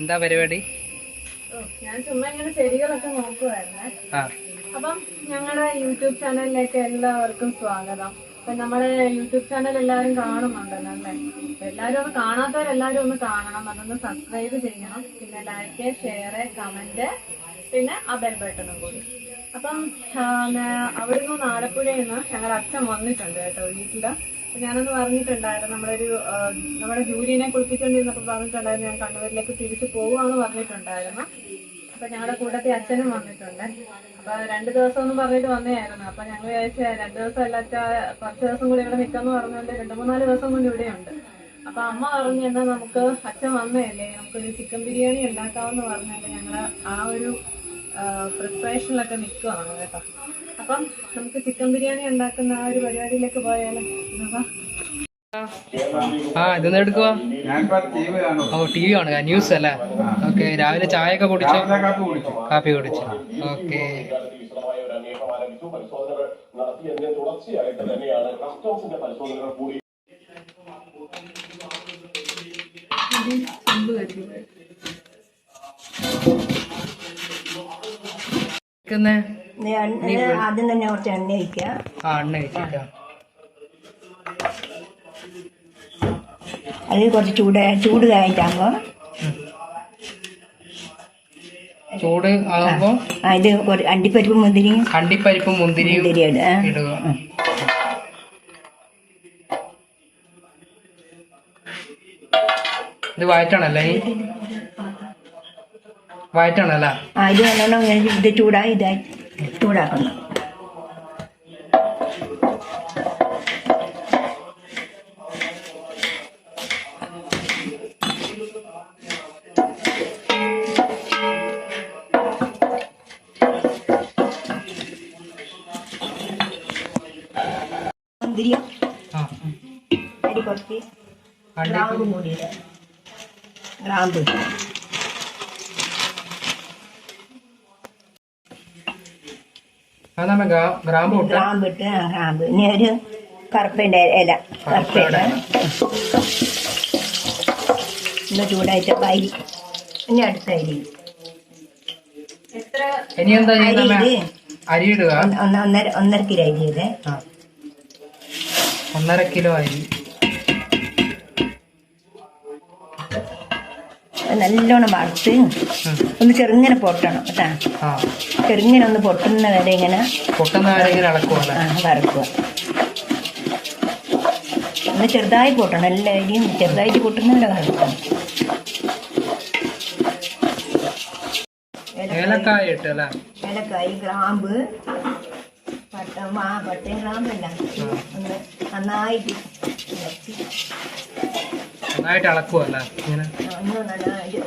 എന്താ പരിപാടി? ഞാൻ ചുമ്മാ ഇങ്ങനെ ചെടികളൊക്കെ നോക്കുവായിരുന്നേ. അപ്പം ഞങ്ങളുടെ യൂട്യൂബ് ചാനലിലേക്ക് എല്ലാവർക്കും സ്വാഗതം. അപ്പൊ നമ്മുടെ യൂട്യൂബ് ചാനൽ എല്ലാവരും കാണുന്നുണ്ടല്ലോ അല്ലേ? എല്ലാവരും ഒന്ന് കാണാത്തവരെല്ലാവരും ഒന്ന് കാണണം. അതൊന്ന് സബ്സ്ക്രൈബ് ചെയ്യണം. പിന്നെ ലൈക്ക് ഷെയർ കമന്റ് പിന്നെ ആ ബെൽ ബട്ടണും കൂടി. അപ്പം അവിടുന്ന് ആലപ്പുഴയിൽ നിന്ന് ഞങ്ങളുടെ അച്ഛൻ വന്നിട്ടുണ്ട് കേട്ടോ വീട്ടിൽ. ഞാനൊന്ന് പറഞ്ഞിട്ടുണ്ടായിരുന്നു നമ്മളൊരു ആ, നമ്മുടെ ജൂലിനെ കുളിപ്പിച്ചുകൊണ്ടിരുന്നപ്പോൾ പറഞ്ഞിട്ടുണ്ടായിരുന്നു ഞാൻ കണ്ണൂരിലേക്ക് തിരിച്ചു പോവാന്ന് പറഞ്ഞിട്ടുണ്ടായിരുന്നു. അപ്പൊ ഞങ്ങളുടെ കൂട്ടത്തിൽ അച്ഛനും വന്നിട്ടുണ്ട്. അപ്പൊ രണ്ടു ദിവസം ഒന്നും പറഞ്ഞിട്ട് വന്നതായിരുന്നു. അപ്പൊ ഞങ്ങൾ വിചാരിച്ച രണ്ടു ദിവസം അല്ലാത്ത കുറച്ച് ദിവസം കൂടി ഇവിടെ നിൽക്കാന്ന് പറഞ്ഞുകൊണ്ട് രണ്ടു മൂന്നാൽ ദിവസം കൂടി ഇവിടെ ഉണ്ട്. അപ്പൊ അമ്മ പറഞ്ഞു എന്നാ നമുക്ക് അച്ഛൻ വന്നതല്ലേ നമുക്കൊരു ചിക്കൻ ബിരിയാണി ഉണ്ടാക്കാമെന്ന് പറഞ്ഞാൽ ഞങ്ങൾ ആ ഒരു പ്രിപ്പറേഷനിലൊക്കെ നിൽക്കുവാണ് കേട്ടോ. അപ്പം നമുക്ക് ചിക്കൻ ബിരിയാണി ഉണ്ടാക്കുന്ന ആ ഒരു പരിപാടിയിലേക്ക് പോയാലോ? ആ ഇതൊന്നും എടുക്കുവാ? ഓ ടി വി കാണുക ന്യൂസ് അല്ലേ? ഓക്കെ രാവിലെ ചായ ഒക്കെ കുടിച്ചോ കാപ്പി കുടിച്ചു. കാപ്പി കുടിച്ചു. ഓക്കെ. ആദ്യം തന്നെ കുറച്ച് എണ്ണ ഒഴിക്കുക. ആ എണ്ണ അത് കുറച്ച് ചൂട് ചൂട് കഴിഞ്ഞിട്ടാകുമ്പോൾ ചൂട് ആകുമ്പോ ഇത് അണ്ടിപ്പരിപ്പ് മുന്തിരിയും അണ്ടിപ്പരിപ്പ് മുന്തിരിയും മുന്തിരി ഇടുക. ഇത് വയറ്റാണല്ലേ? വയറ്റാണല്ലേ? ആ ഇത് നല്ലോണം ഇത് ചൂടായി ഇതായി. ചൂടാക്കണം മുന്തിരിയും? അരി കുറച്ച് ഗ്രാമ്പ് ഇടുക ഗ്രാമ്പ് ഗ്രാമ്പ് ഇട്ട ഗ്രാമ്പ് ഇട്ട് ആ ഗ്രാമ്പ്. ഇനി ഒരു കറുപ്പിന്റെ ഇല കറുപ്പില ഇന്ന് ചൂടായിട്ട് അരി. ഇനി അടുത്ത അരി. എത്ര? ഇനി എന്താ അരി ഇടുക? ഒന്ന് ഒന്ന് ഒന്നര ഒന്നര കിലോ അരി ഇത്. ഒന്നര കിലോ അരി. നല്ലോണം വറുത്ത്. ഒന്ന് ചെറുങ്ങനെ പൊട്ടണം കേട്ടാ. ചെറുങ്ങനെ ഒന്ന് പൊട്ടുന്ന വരെ ഇങ്ങനെ വറക്കുക. ഒന്ന് ചെറുതായി പൊട്ടണം. എല്ലാവരെയും ചെറുതായിട്ട് പൊട്ടുന്ന വരെ വറക്കണം ഏലക്കായ ഏലക്കായി ഗ്രാമ്പ് പട്ട ആ പട്ടയും ഗ്രാമ്പല്ല ഒന്ന് നന്നായിട്ട് നന്നായിട്ട് ഇളക്കുവല്ല ഇങ്ങനെ?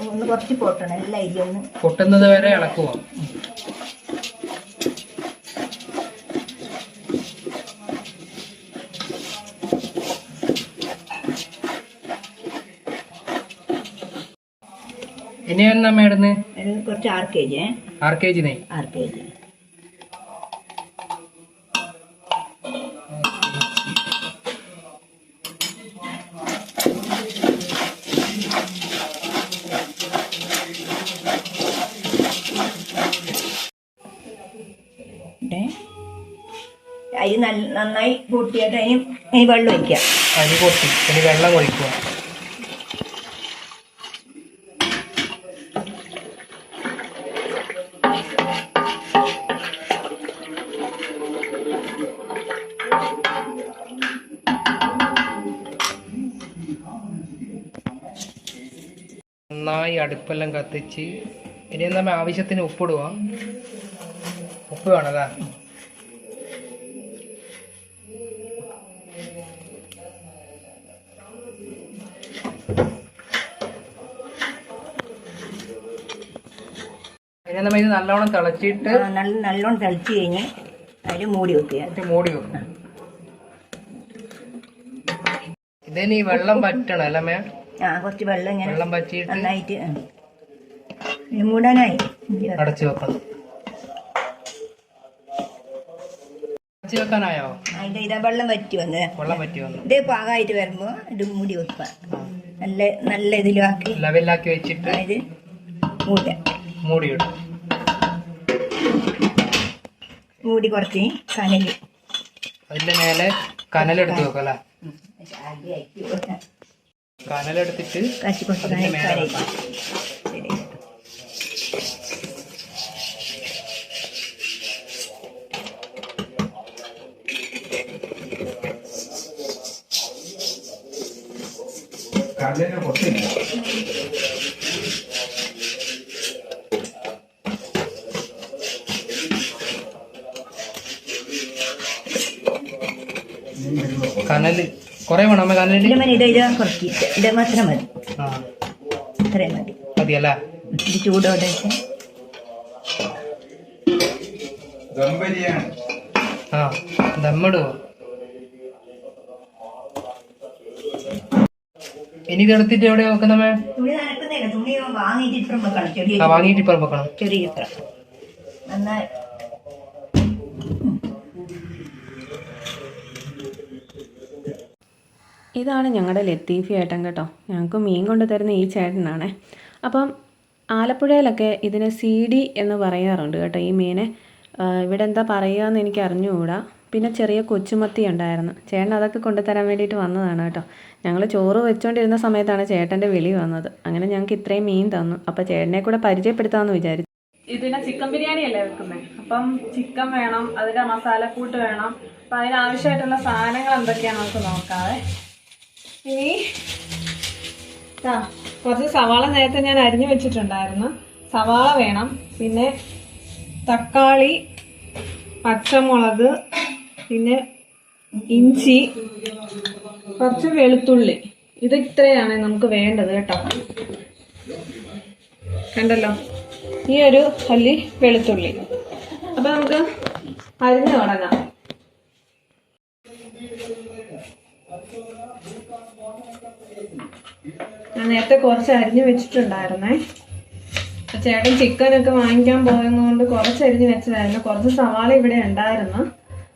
ഒന്ന് കുറച്ച് പൊട്ടണം എല്ലാ അരി ഒന്ന്. പൊട്ടുന്നത് വരെ ഇളക്കുവോ ഇനി എന്നാ മേടന്ന് കുറച്ച് R K G R K G നെയ് ആറ് കെ ജി. അരി നല്ല നന്നായി പൊട്ടിയിട്ട് അതിന് ഇനി വെള്ളം ഒഴിക്കുക. അരി പൊട്ടി. ഇനി വെള്ളം ഒഴിക്കുക. നന്നായി അടുപ്പെല്ലാം കത്തിച്ച് ഇനി നമ്മൾ ആവശ്യത്തിന് ഉപ്പിടുക. ഉപ്പ് വേണല്ലേ? ഇനി നമ്മ ഇത് നല്ലോണം തിളച്ചിട്ട് നല്ല നല്ലോണം തിളച്ച് കഴിഞ്ഞ് അതിൽ മൂടി വെക്കുക. ഇത് മൂടി വെക്കുക. ഇതിന് ഈ വെള്ളം പറ്റണം അല്ലേ മേ? ആ കുറച്ച് വെള്ളം ഇങ്ങനെ വെള്ളം പറ്റിയിട്ട് നന്നായിട്ട്. മൂടാനായി. അടച്ചു വെക്കണം. അടച്ചു വെക്കാനായോ അതിന്റെ ഇതാ വെള്ളം വറ്റി വന്നത് വെള്ളം വറ്റി വന്നു. ഇതേ പാകമായിട്ട് വരുമ്പോ ഇത് മുടി വെക്കുക. നല്ല നല്ല ഇതിലാക്കി ലെവലാക്കി വെച്ചിട്ട് അതായത് മൂട. മൂടി മൂടി കുറച്ച് കനൽ. അതിന്റെ മേലെ കനലെടുത്ത് വെക്കല്ലേ? കനലെടുത്തിട്ട് കാശി കുറച്ച് കനൽ കല്ലിന് പൊട്ടില്ല കനൽ കൊറേ വേണം കനലിൽ ഇത് ഇത് കുറച്ച്. ഇത് മാത്രം മതി. ആ. ഇത്രയും മതി. മതിയല്ലേ? ഇത് ചൂടോടെ ആ ദമ്മിടുവോ ഇനി ഇതെടുത്തിട്ട് എവിടെ നോക്കുന്ന തുണി നനക്കുന്നില്ല തുണി വാങ്ങിയിട്ട് ഇപ്പം വെക്കണം. ചെറിയ ആ വാങ്ങിയിട്ട് ഇപ്പം വെക്കണം. ചെറിയ ഇത്ര. നന്നായി. ഇതാണ് ഞങ്ങളുടെ ലത്തീഫി ഏട്ടൻ കേട്ടോ. ഞങ്ങൾക്ക് മീൻ കൊണ്ട് തരുന്ന ഈ ചേട്ടനാണേ. അപ്പം ആലപ്പുഴയിലൊക്കെ ഇതിനെ സി ഡി എന്ന് പറയാറുണ്ട് കേട്ടോ ഈ മീനെ. ഇവിടെ എന്താ പറയുക എന്ന് എനിക്ക് അറിഞ്ഞുകൂടാ പിന്നെ ചെറിയ കൊച്ചുമത്തി ഉണ്ടായിരുന്നു. ചേട്ടൻ അതൊക്കെ കൊണ്ടുതരാൻ വേണ്ടിയിട്ട് വന്നതാണ് കേട്ടോ. ഞങ്ങൾ ചോറ് വെച്ചുകൊണ്ടിരുന്ന സമയത്താണ് ചേട്ടന്റെ വിളി വന്നത്. അങ്ങനെ ഞങ്ങൾക്ക് ഇത്രയും മീൻ തന്നു. അപ്പോൾ ചേട്ടനെ കൂടെ പരിചയപ്പെടുത്താമെന്ന് വിചാരിച്ചു. ഇതിനെ ചിക്കൻ ബിരിയാണി അല്ലേ വെക്കുന്നത് അപ്പം ചിക്കൻ വേണം അതിന്റെ മസാലക്കൂട്ട് വേണം. അപ്പം അതിനാവശ്യമായിട്ടുള്ള സാധനങ്ങൾ എന്തൊക്കെയാണ് നമുക്ക് നോക്കാതെ ഇനി ആ കുറച്ച് സവാള നേരത്തെ ഞാൻ അരിഞ്ഞു വെച്ചിട്ടുണ്ടായിരുന്നു. സവാള വേണം. പിന്നെ തക്കാളി പച്ചമുളക് പിന്നെ ഇഞ്ചി കുറച്ച് വെളുത്തുള്ളി. ഇത് ഇത്രയാണ് നമുക്ക് വേണ്ടത് കേട്ടോ. കണ്ടല്ലോ? ഈ ഒരു അല്ലി വെളുത്തുള്ളി. അപ്പൊ നമുക്ക് അരിഞ്ഞ് തുടങ്ങാം. ഞാൻ നേരത്തെ കുറച്ച് അരിഞ്ഞ് വെച്ചിട്ടുണ്ടായിരുന്നേ. ചേട്ടൻ ചിക്കനൊക്കെ വാങ്ങിക്കാൻ പോയതുകൊണ്ട് കുറച്ച് അരിഞ്ഞ് വെച്ചതായിരുന്നു. കുറച്ച് സവാള ഇവിടെ ഉണ്ടായിരുന്നു.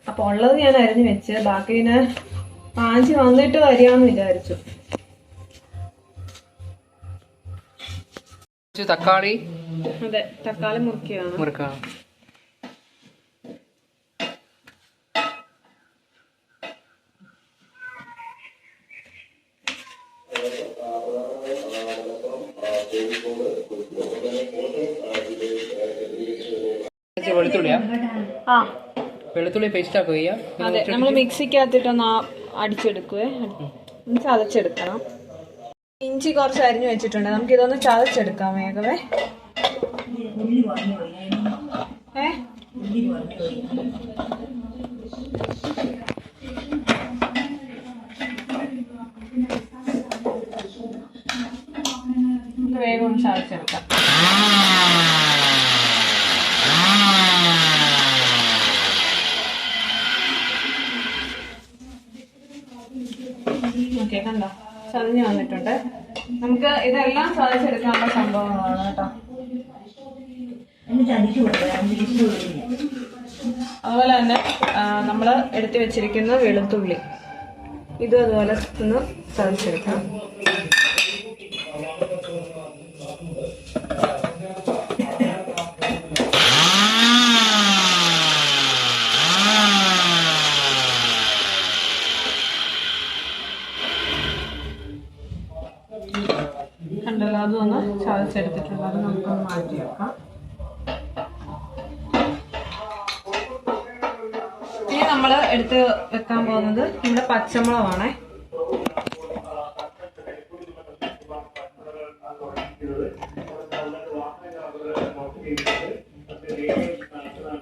അപ്പൊ ഉള്ളത് ഞാൻ അരിഞ്ഞു വെച്ച് ബാക്കി പിന്നെ വാങ്ങിച്ച് വന്നിട്ട് വരികയെന്ന് വിചാരിച്ചു. തക്കാളി? അതെ തക്കാളി മുറിക്കുകയാണ് കുറച്ച് വെളുത്തുള്ളിയാ? ആ. വെളുത്തുള്ളി പേസ്റ്റ് ആക്കുക അതെ നമ്മൾ മിക്സിക്കകത്തിട്ടൊന്ന് അടിച്ചെടുക്കുവേ. ചതച്ചെടുക്കണം. ഇഞ്ചി കുറച്ച് അരിഞ്ഞു വെച്ചിട്ടുണ്ട്. നമുക്ക് ഇതൊന്ന് ചതച്ചെടുക്കാം വേഗമേ ഏ നമുക്ക് വേഗം ഒന്ന് ചതച്ചെടുക്കാം ഓക്കെ കണ്ടോ ചതഞ്ഞ് വന്നിട്ടുണ്ട്. നമുക്ക് ഇതെല്ലാം ചതച്ചെടുക്കാനുള്ള സംഭവങ്ങളാണ് കേട്ടോ. അതുപോലെ തന്നെ നമ്മൾ എടുത്തു വെച്ചിരിക്കുന്ന വെളുത്തുള്ളി. ഇതും അതുപോലെ ഒന്ന് ചതച്ചെടുക്കാം. കണ്ടല്ലോ ചതച്ചെടുത്തിട്ടുള്ളത് നമുക്കൊന്ന് മാറ്റി വെക്കാം ഇനി നമ്മൾ എടുത്ത് വെക്കാൻ പോകുന്നത് നമ്മുടെ പച്ചമുളകാണേ.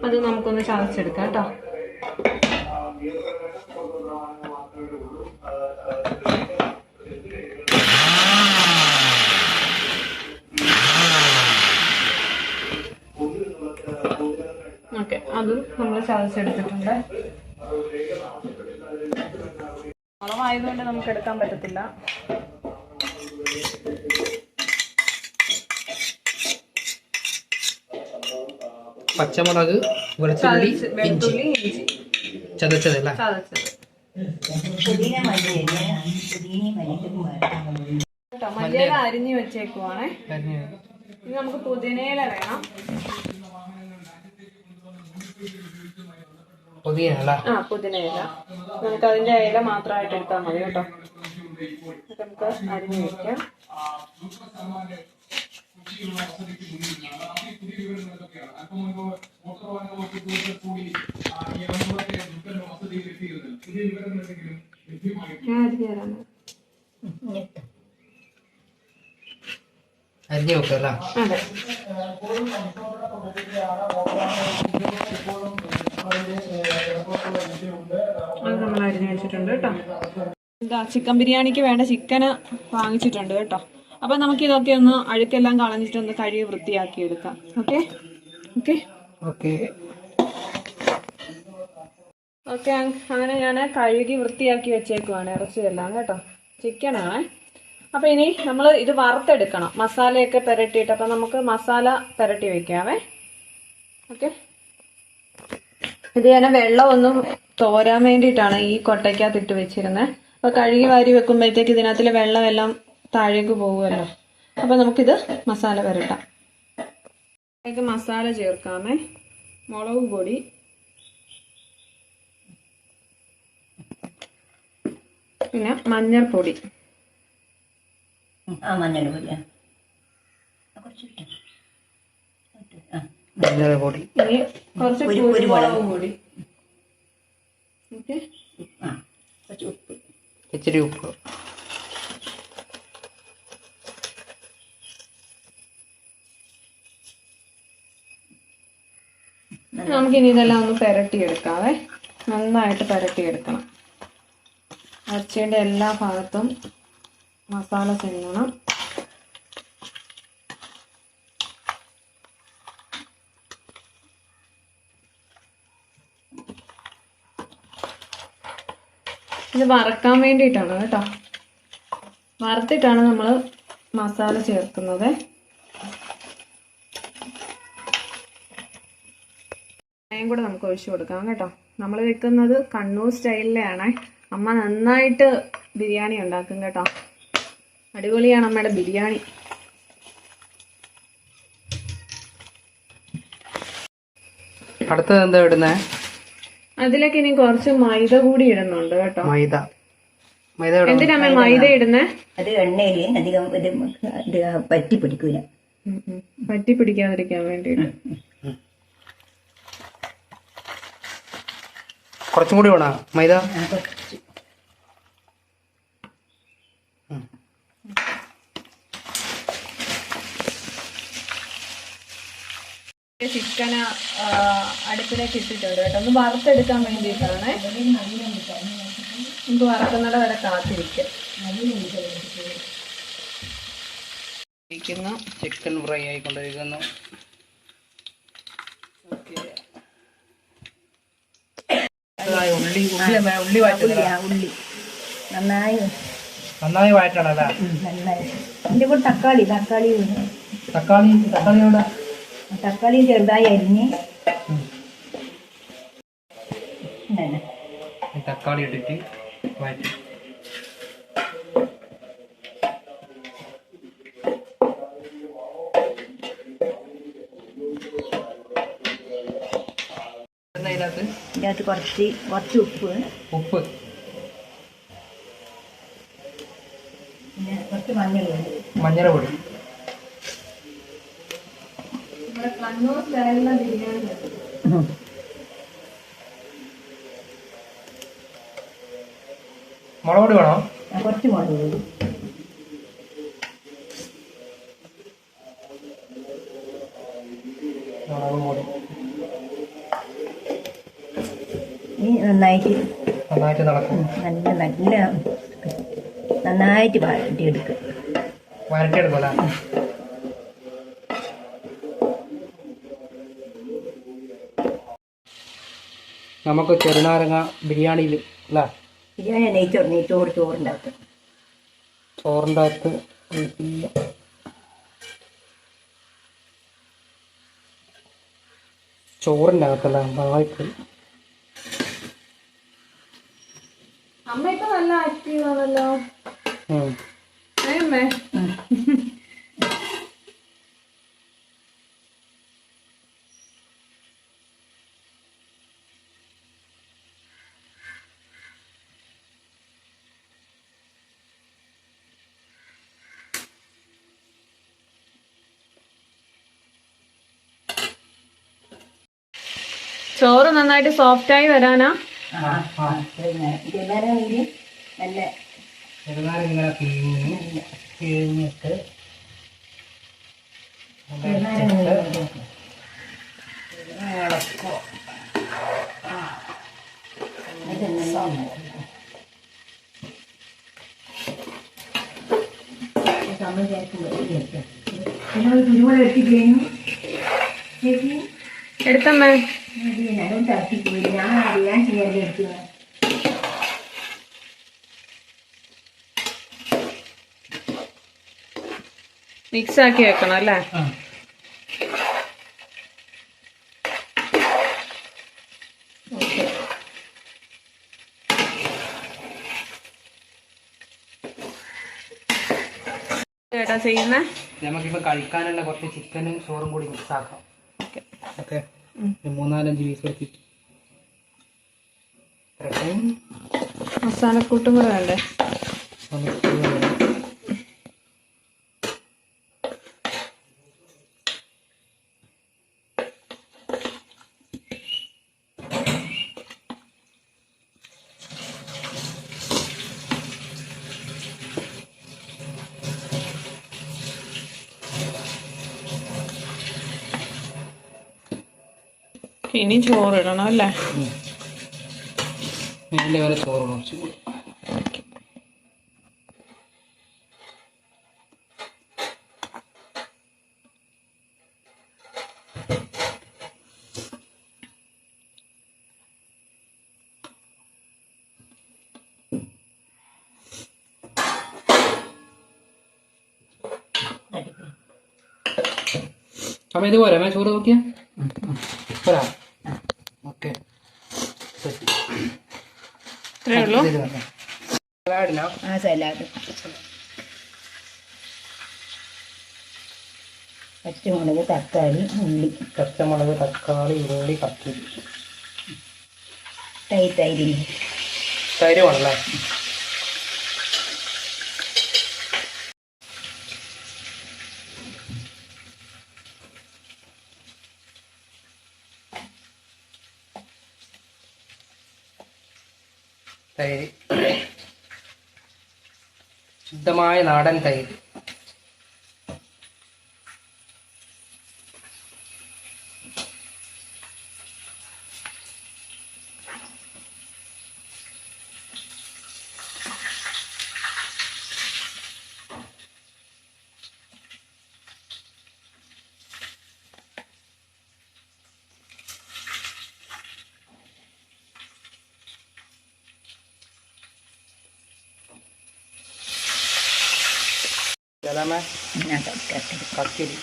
അത് നമുക്കൊന്ന് ചതച്ചെടുക്കാം കേട്ടോ ഓക്കെ അതും നമ്മൾ ചതച്ചെടുത്തിട്ടുണ്ട് അളവായതുകൊണ്ട് നമുക്ക് എടുക്കാൻ പറ്റത്തില്ല. പച്ചമുളക് വെളുത്തുള്ളി ഇഞ്ചി. ചതച്ചതല്ലേ മല്ലിയില അരിഞ്ഞു വെച്ചേക്കുവാണേ. ഇനി നമുക്ക് പുതിനയില വേണം. പുതിയ ഇല ആ പുതിനയില. നമുക്ക് അതിന്റെ ഇല മാത്രമായിട്ട് എടുത്താൽ മതി കേട്ടോ. നമുക്ക് അരിഞ്ഞു വെക്കാം. അരിഞ്ഞു തരാം. ഇങ്ങോട്ട്. അരിഞ്ഞ് വെക്കും അല്ലേ അതെ. അത് നമ്മൾ അരിഞ്ഞു വെച്ചിട്ടുണ്ട് കേട്ടോ. എന്താ ചിക്കൻ ബിരിയാണിക്ക് വേണ്ട ചിക്കന് വാങ്ങിച്ചിട്ടുണ്ട് കേട്ടോ. അപ്പൊ നമുക്ക് ഇതൊക്കെ ഒന്ന് അഴുക്കെല്ലാം കളഞ്ഞിട്ട് ഒന്ന് കഴുകി വൃത്തിയാക്കി എടുക്കാം. ഓക്കെ? ഓക്കെ? ഓക്കെ. ഓക്കെ അങ്ങനെ ഞാൻ കഴുകി വൃത്തിയാക്കി വെച്ചേക്കുവാണ് ഇറച്ചിയെല്ലാം കേട്ടോ. ചിക്കനാണ്. അപ്പൊ ഇനി നമ്മൾ ഇത് വറുത്തെടുക്കണം. മസാലയൊക്കെ പുരട്ടിയിട്ട് അപ്പൊ നമുക്ക് മസാല പുരട്ടി വെക്കാവേ. ഓക്കെ? ഇത് ഞാൻ വെള്ളമൊന്നും തോരാൻ വേണ്ടിയിട്ടാണ് ഈ കൊട്ടയ്ക്കകത്ത് ഇട്ട് വെച്ചിരുന്നത് അപ്പൊ കഴുകി വാരി വെക്കുമ്പോഴത്തേക്ക് ഇതിനകത്തിലെ വെള്ളമെല്ലാം താഴേക്ക് പോകുമല്ലോ. അപ്പൊ നമുക്കിത് മസാല വരട്ടാം അതിലേക്ക് മസാല ചേർക്കാമേ. മുളക് പൊടി. പിന്നെ മഞ്ഞൾപ്പൊടി. ആ മഞ്ഞൾ പൊടി ആ. ആ, കുറച്ച്. മഞ്ഞൾ പൊടി ഇനി കുറച്ച് കൂടി കുറച്ച് ഉപ്പ്. ഇച്ചിരി ഉപ്പ്. നമുക്കിനി ഇതെല്ലാം ഒന്ന് പുരട്ടിയെടുക്കാവേ. നന്നായിട്ട് പുരട്ടിയെടുക്കണം. ഇറച്ചിയുടെ എല്ലാ ഭാഗത്തും മസാല ചെല്ലണം. ഇത് വറക്കാൻ വേണ്ടിയിട്ടാണ് കേട്ടോ. വറുത്തിട്ടാണ് നമ്മൾ മസാല ചേർക്കുന്നത്. ചായയും കൂടെ നമുക്ക് ഒഴിച്ചു കൊടുക്കാം കേട്ടോ. നമ്മൾ വെക്കുന്നത് കണ്ണൂർ സ്റ്റൈലിലാണ് അമ്മ നന്നായിട്ട് ബിരിയാണി ഉണ്ടാക്കും കേട്ടോ. അടിപൊളിയാണ് അമ്മയുടെ ബിരിയാണി. അടുത്തത് എന്താ ഇടുന്നത് അതിലേക്ക് ഇനി കുറച്ച് മൈദ കൂടി ഇടുന്നുണ്ട് കേട്ടോ. മൈദ. മൈദ എന്തിനാ മൈദ ഇടുന്നേ? അത് എണ്ണയിൽ അധികം ഇത് ഇത് പറ്റി പിടിക്കൂല. പറ്റി പിടിക്കാതിരിക്കാൻ വേണ്ടിയിട്ട് കുറച്ചും കൂടി വേണോ? മൈദ? ചിക്കന് അടുപ്പിലേക്ക് ഇട്ടിട്ടുണ്ട് കേട്ടോ ഒന്ന് വറുത്തെടുക്കാൻ വേണ്ടിയിട്ടാണ്. നമുക്ക് വറുക്കുന്നത് വരെ കാത്തിരിക്കാം. ചിക്കൻ ഫ്രൈ ആയിക്കൊണ്ടിരിക്കുന്നു. ഉള്ളി ഉള്ളി ഉള്ളി നന്നായി. നന്നായി നന്നായി. കൂടെ തക്കാളി തക്കാളി. തക്കാളി തക്കാളിയോടെ തക്കാളി ചെറുതായി അരിഞ്ഞ്. തക്കാളി ഇട്ടിട്ട് എന്താ ഇതിനകത്ത്? കുറച്ച് കുറച്ച് ഉപ്പ്. ഉപ്പ്. പിന്നെ കുറച്ച് മഞ്ഞൾ മഞ്ഞൾ പൊടി നമ്മുടെ കണ്ണൂർ സ്റ്റൈലിലെ ബിരിയാണി. മുളക് പൊടി വേണോ? കുറച്ച് മുളക് പൊടി മുളക് പൊടി ഇനി നന്നായിട്ട് നന്നായിട്ട് നടക്കും നല്ല നല്ല നന്നായിട്ട് വാട്ടിയെടുക്കുക വരട്ടിയെടുക്കും അല്ലേ? നമുക്ക് ചെറുനാരങ്ങ ബിരിയാണിയിൽ അല്ലേ? ബിരിയാണി നെയ്ച്ചോറ് നെയ്ച്ചോറ് ചോറിന്റെ അകത്ത് ഒഴിക്കില്ല. ചോറിന്റെ അകത്തല്ല അമ്മ ഇപ്പൊ നല്ല ആക്റ്റീവ് ആണല്ലോ. അമ്മേ? ചോറ് നന്നായിട്ട് സോഫ്റ്റ് ആയി വരാനാ? നല്ല ചെറുനാരങ്ങ ഇങ്ങനെ പിഴിഞ്ഞ് പിഴിഞ്ഞിട്ട് സമയം ചേർക്കുമ്പോൾ കുരുമുളക് എത്തി കഴിഞ്ഞു. ചേച്ചി? എടുത്തമ്മേ. മിക്സ് ആക്കി വെക്കണം അല്ലേ? ആ. ചെയ്യുന്ന? നമുക്കിപ്പോൾ കഴിക്കാനുള്ള കുറച്ച് ചിക്കനും ചോറും കൂടി മിക്സ് ആക്കാം ഓക്കെ. മൂന്നാലഞ്ച് പീസ് എടുത്തിട്ട് മസാലക്കൂട്ടും കൂടെ വേണ്ടേ? ഇനി ചോറിടണം അല്ലേ? മേലെ വരെ ചോറ് കുറച്ച് ഇത് പോരാ ചോറ് നോക്കിയാ? പോരാ ഓക്കെ ഇത്രേ ഉള്ളൂ. സലാഡിനാ ആ സലാഡ് പച്ചമുളക് തക്കാളി ഉള്ളി. പച്ചമുളക് തക്കാളി ഉള്ളി കത്തി തൈ തൈരി. തൈര് വേണല്ലേ? തൈര്. ശുദ്ധമായ നാടൻ തൈര്. ഏതാമേ ഞാൻ കട്ട് കക്കിരി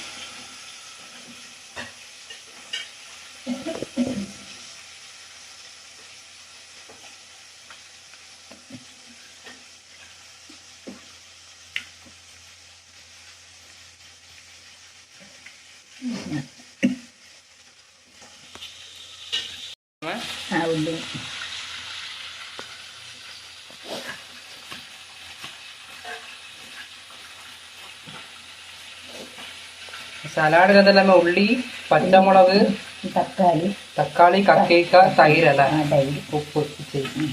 ആ ഉള്ളി സലാഡിൽ എന്തെല്ലാം ഉള്ളി പച്ചമുളക് തക്കാളി. തക്കാളി കക്കേക്ക തൈര് അല്ല? തൈര്. ഉപ്പ് ചെയ്യും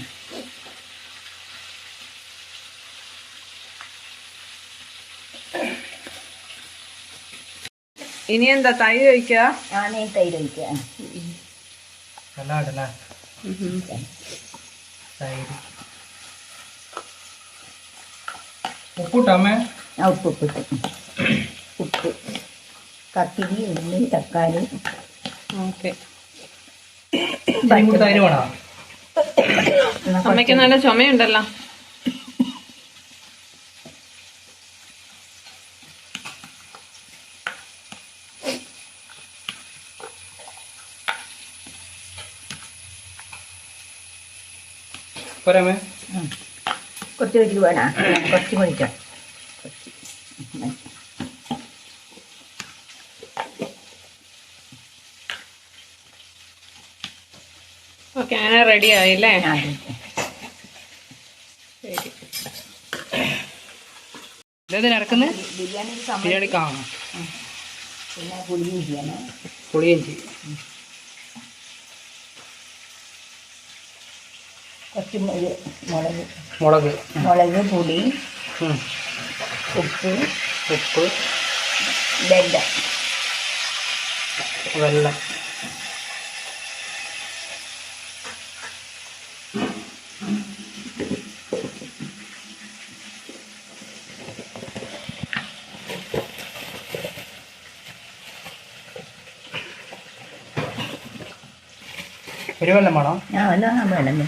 ഇനി എന്താ തൈര് ഒഴിക്കുക ആണേ തൈര് ഒഴിക്കുക സലാഡല്ല തൈര്. ഉപ്പിട്ടമ്മേ ആ ഉപ്പ് ഉപ്പ് ഇട്ടു കക്കിരി ഉള്ളി തക്കാളി. ഓക്കെ. അമ്മയ്ക്ക് നല്ല ചുമയുണ്ടല്ലോ. കുറച്ച് വെച്ച് വേണ? കുറച്ച് മേടിക്കാം. അങ്ങനെ റെഡി ആയില്ലേ ഇറക്കുന്നത് ബിരിയാണി കാണാം കുറച്ച് മുളക്. മുളക്. പുളി ഉപ്പ് ഉപ്പ്. വെല്ലം. വെള്ളം ഒരു കൊല്ലം വേണോ? ഞാൻ വല്ലതും വേണമെന്ന്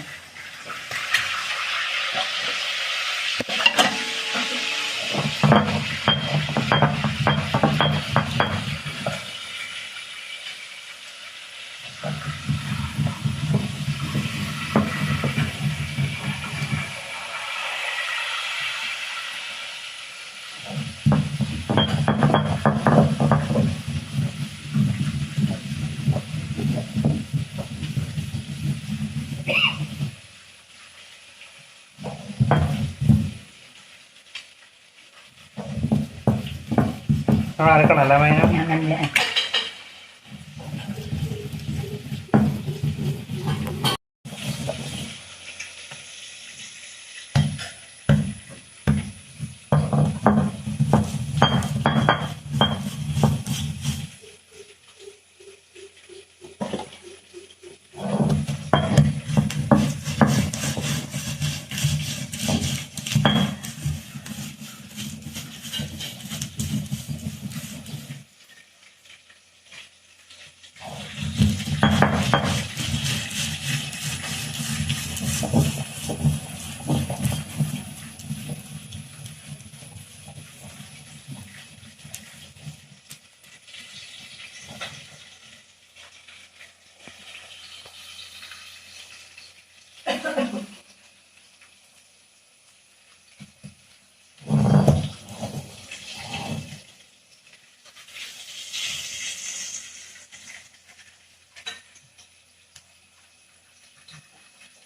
നമ്മൾ അരക്കണം അല്ല മൈന ഞാൻ നല്ല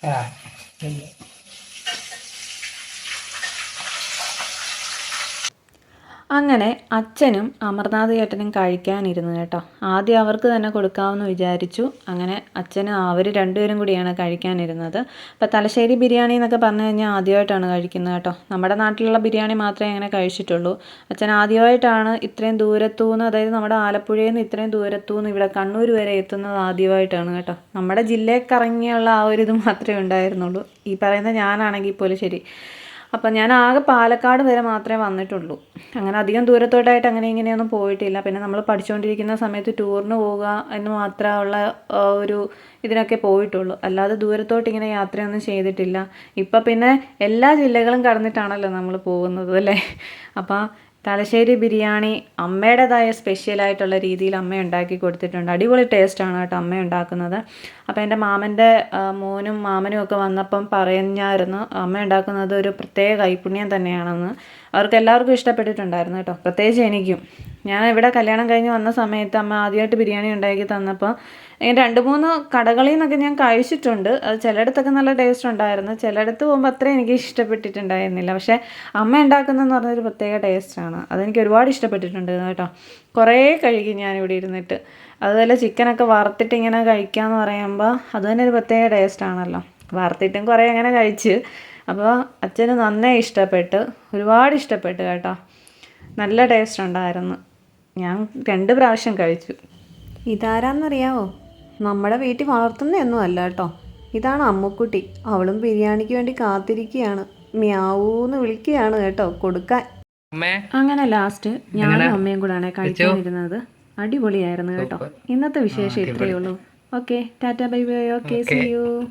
ആ അങ്ങനെ അച്ഛനും അമർനാഥ് ചേട്ടനും കഴിക്കാനിരുന്നു കേട്ടോ. ആദ്യം അവർക്ക് തന്നെ കൊടുക്കാമെന്ന് വിചാരിച്ചു. അങ്ങനെ അച്ഛനും അവർ രണ്ടുപേരും കൂടിയാണ് കഴിക്കാനിരുന്നത്. അപ്പോൾ തലശ്ശേരി ബിരിയാണി എന്നൊക്കെ പറഞ്ഞു കഴിഞ്ഞാൽ ആദ്യമായിട്ടാണ് കഴിക്കുന്നത് കേട്ടോ. നമ്മുടെ നാട്ടിലുള്ള ബിരിയാണി മാത്രമേ അങ്ങനെ കഴിച്ചിട്ടുള്ളൂ. അച്ഛൻ ആദ്യമായിട്ടാണ് ഇത്രയും ദൂരത്തുനിന്ന് അതായത് നമ്മുടെ ആലപ്പുഴയിൽ നിന്ന് ഇത്രയും ദൂരത്തുനിന്ന് ഇവിടെ കണ്ണൂർ വരെ എത്തുന്നത് ആദ്യമായിട്ടാണ് കേട്ടോ. നമ്മുടെ ജില്ലയിൽ കറങ്ങിയുള്ള ആ ഒരു ഇത് മാത്രമേ ഉണ്ടായിരുന്നുള്ളൂ. ഈ പറയുന്ന ഞാനാണെങ്കിൽ പോലും ശരി. അപ്പം ഞാൻ ആകെ പാലക്കാട് വരെ മാത്രമേ വന്നിട്ടുള്ളൂ. അങ്ങനെ അധികം ദൂരത്തോട്ടായിട്ട് അങ്ങനെ ഇങ്ങനെയൊന്നും പോയിട്ടില്ല. പിന്നെ നമ്മൾ പഠിച്ചുകൊണ്ടിരിക്കുന്ന സമയത്ത് ടൂറിന് പോവുക എന്ന് മാത്രമുള്ള ഒരു ഇതിനൊക്കെ പോയിട്ടുള്ളൂ. അല്ലാതെ ദൂരത്തോട്ട് ഇങ്ങനെ യാത്രയൊന്നും ചെയ്തിട്ടില്ല. ഇപ്പം പിന്നെ എല്ലാ ജില്ലകളും കടന്നിട്ടാണല്ലോ നമ്മൾ പോകുന്നത് അല്ലേ? അപ്പോൾ തലശ്ശേരി ബിരിയാണി അമ്മയുടേതായ സ്പെഷ്യലായിട്ടുള്ള രീതിയിൽ അമ്മ ഉണ്ടാക്കി കൊടുത്തിട്ടുണ്ട്. അടിപൊളി ടേസ്റ്റാണ് കേട്ടോ അമ്മ ഉണ്ടാക്കുന്നത്. അപ്പോൾ എന്റെ മാമന്റെ മോനും മാമനും ഒക്കെ വന്നപ്പം പറഞ്ഞായിരുന്നു അമ്മ ഉണ്ടാക്കുന്നത് ഒരു പ്രത്യേക കൈപുണ്യം തന്നെയാണെന്ന്. അവർക്ക് എല്ലാവർക്കും ഇഷ്ടപ്പെട്ടിട്ടുണ്ടായിരുന്നു കേട്ടോ. പ്രത്യേകിച്ച് എനിക്കും. ഞാൻ ഇവിടെ കല്യാണം കഴിഞ്ഞ് വന്ന സമയത്ത് അമ്മ ആദ്യമായിട്ട് ബിരിയാണി ഉണ്ടാക്കി തന്നപ്പോൾ ഇങ്ങനെ രണ്ട് മൂന്ന് കടകളിൽ നിന്നൊക്കെ ഞാൻ കഴിച്ചിട്ടുണ്ട്. അത് ചിലയിടത്തൊക്കെ നല്ല ടേസ്റ്റ് ഉണ്ടായിരുന്നു. ചിലയിടത്ത് പോകുമ്പോൾ അത്രയും എനിക്ക് ഇഷ്ടപ്പെട്ടിട്ടുണ്ടായിരുന്നില്ല. പക്ഷേ അമ്മ ഉണ്ടാക്കുന്നതെന്ന് പറഞ്ഞൊരു പ്രത്യേക ടേസ്റ്റാണ് അതെനിക്ക് ഒരുപാട് ഇഷ്ടപ്പെട്ടിട്ടുണ്ട് കേട്ടോ. കുറേ കഴിക്കും ഞാനിവിടെ ഇരുന്നിട്ട്. അതുപോലെ ചിക്കനൊക്കെ വറുത്തിട്ട് ഇങ്ങനെ കഴിക്കാന്ന് പറയുമ്പോൾ അത് തന്നെ ഒരു പ്രത്യേക ടേസ്റ്റാണല്ലോ വറുത്തിട്ടും കുറേ അങ്ങനെ കഴിച്ച്. അപ്പോൾ അച്ഛന് നന്നേ ഇഷ്ടപ്പെട്ട് ഒരുപാട് ഇഷ്ടപ്പെട്ടു കേട്ടോ. നല്ല ടേസ്റ്റ് ഉണ്ടായിരുന്നു. ഞാൻ രണ്ട് പ്രാവശ്യം കഴിച്ചു. ഇതാരാന്നറിയാവോ? നമ്മുടെ വീട്ടിൽ വളർത്തുന്നതൊന്നും അല്ല കേട്ടോ. ഇതാണ് അമ്മുക്കുട്ടി. അവളും ബിരിയാണിക്ക് വേണ്ടി കാത്തിരിക്കുകയാണ്. മ്യാവൂന്ന് വിളിക്കുകയാണ് കേട്ടോ. കൊടുക്കാൻ. അമ്മേ. അങ്ങനെ ലാസ്റ്റ് ഞാനും അമ്മയും കൂടാണ് കഴിക്കാനിരുന്നത് അടിപൊളിയായിരുന്നു കേട്ടോ. ഇന്നത്തെ വിശേഷം ഇത്രയേ ഉള്ളൂ. Okay. Tata bye bye. Okay. See you